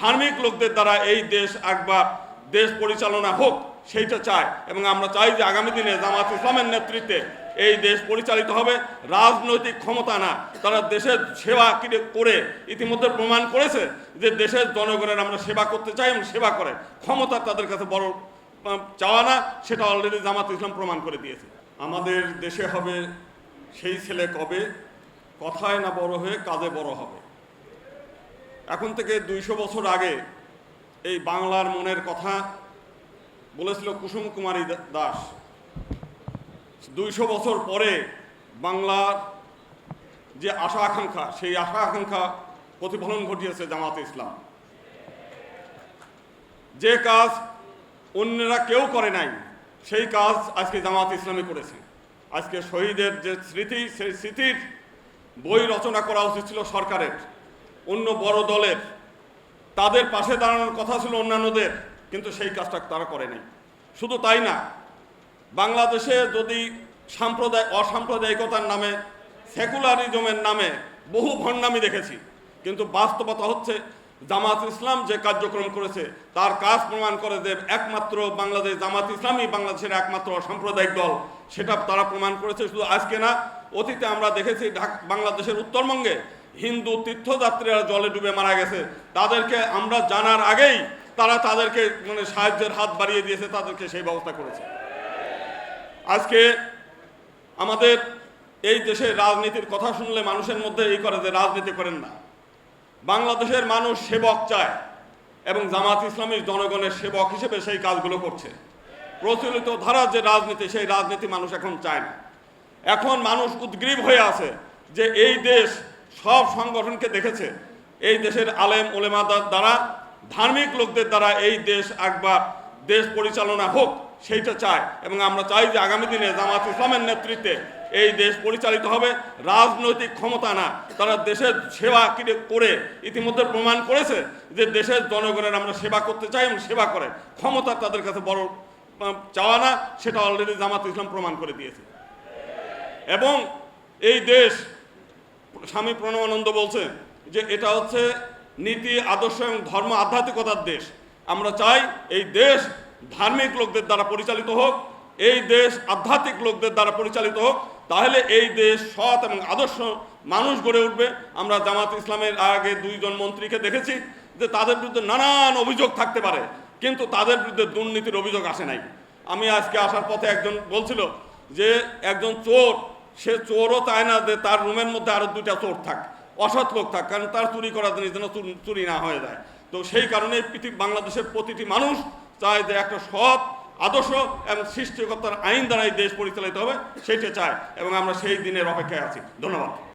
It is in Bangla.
ধার্মিক লোকদের দ্বারা এই দেশ একবার দেশ পরিচালনা হোক, সেইটা চায় এবং আমরা চাই যে আগামী দিনে জামাত ইসলামের নেতৃত্বে এই দেশ পরিচালিত হবে। রাজনৈতিক ক্ষমতা না, তারা দেশের সেবা করে ইতিমধ্যে প্রমাণ করেছে যে দেশের জনগণের আমরা সেবা করতে চাই এবং সেবা করে। ক্ষমতা তাদের কাছে বড় চাওয়া না, সেটা অলরেডি জামাত ইসলাম প্রমাণ করে দিয়েছে। আমাদের দেশে হবে সেই ছেলে কবে? কথায় না বড় হয়ে কাজে বড় হবে। এখন থেকে দুইশো বছর আগে এই বাংলার মনের কথা বলেছিল কুসুম কুমারী দাস। দুইশো বছর পরে বাংলার যে আশা আকাঙ্ক্ষা, সেই আশা আকাঙ্ক্ষা প্রতিফলন ঘটিয়েছে জামাত ইসলাম। যে কাজ অন্যরা কেউ করে নাই, সেই কাজ আজকে জামাত ইসলামী করেছে। আজকে শহীদের যে স্মৃতি, সেই স্মৃতির বই রচনা করা উচিত ছিল সরকারের। অন্য বড় দলের। তাদের পাশে দাঁড়ানোর কথা ছিল অন্যান্যদের, কিন্তু সেই কাজটা তারা করে নাই শুধু তাই না, বাংলাদেশে যদি সাম্প্রদায়, অসাম্প্রদায়িকতার নামে, সেকুলারিজমের নামে বহু ভণ্ডামি দেখেছি, কিন্তু বাস্তবতা হচ্ছে জামাত ইসলাম যে কার্যক্রম করেছে, তার কাজ প্রমাণ করে যে একমাত্র বাংলাদেশ, জামাত ইসলামই বাংলাদেশের একমাত্র অসাম্প্রদায়িক দল, সেটা তারা প্রমাণ করেছে। শুধু আজকে না, অতীতে আমরা দেখেছি বাংলাদেশের উত্তরবঙ্গে হিন্দু তীর্থযাত্রীরা জলে ডুবে মারা গেছে। তাদেরকে আমরা জানার আগেই তারা তাদেরকে মানে সাহায্যের হাত বাড়িয়ে দিয়েছে, তাদেরকে সেই ব্যবস্থা করেছে। আজকে আমাদের এই দেশের রাজনীতির কথা শুনলে মানুষের মধ্যে এই করে যে রাজনীতি করেন না। বাংলাদেশের মানুষ সেবক চায় এবং জামাত ইসলামী জনগণের সেবক হিসেবে সেই কাজগুলো করছে। প্রচলিত ধারা যে রাজনীতি, সেই রাজনীতি মানুষ এখন চায় না। এখন মানুষ উদ্গ্রীব হয়ে আছে যে এই দেশ সব সংগঠনকে দেখেছে। এই দেশের আলেম ওলেমা দ্বারা, ধার্মিক লোকদের দ্বারা এই দেশ একবার দেশ পরিচালনা হোক, সেইটা চায়। এবং আমরা চাই যে আগামী দিনে জামাত ইসলামের নেতৃত্বে এই দেশ পরিচালিত হবে। রাজনৈতিক ক্ষমতা না, তারা দেশের সেবা করে ইতিমধ্যে প্রমাণ করেছে যে দেশের জনগণের আমরা সেবা করতে চাই এবং সেবা করে। ক্ষমতা তাদের কাছে বড় চাওয়া না, সেটা অলরেডি জামাত ইসলাম প্রমাণ করে দিয়েছে। এবং এই দেশ স্বামী প্রণবানন্দ বলছে যে এটা হচ্ছে নীতি, আদর্শ এবং ধর্ম আধ্যাত্মিকতার দেশ। আমরা চাই এই দেশ ধার্মিক লোকদের দ্বারা পরিচালিত হোক, এই দেশ আধ্যাত্মিক লোকদের দ্বারা পরিচালিত হোক। তাহলে এই দেশ সৎ এবং আদর্শ মানুষ গড়ে উঠবে। আমরা জামাত ইসলামের আগে দুইজন মন্ত্রীকে দেখেছি যে তাদের বিরুদ্ধে নানান অভিযোগ থাকতে পারে, কিন্তু তাদের বিরুদ্ধে দুর্নীতির অভিযোগ আসে নাই। আমি আজকে আসার পথে একজন বলছিল যে একজন চোর সে চোরও চায় না যে তার রুমের মধ্যে আরও দুইটা চোর থাক, অসৎ লোক থাক, কারণ তার চুরি করার জন্য যেন চুরি- না হয়ে যায়। তো সেই কারণে পৃথিবী বাংলাদেশের প্রতিটি মানুষ চায় যে একটা সৎ আদর্শ এবং সৃষ্টিকর্তার আইন দ্বারা এই দেশ পরিচালিত হবে, সেটা চায় এবং আমরা সেই দিনের অপেক্ষায় আছি। ধন্যবাদ।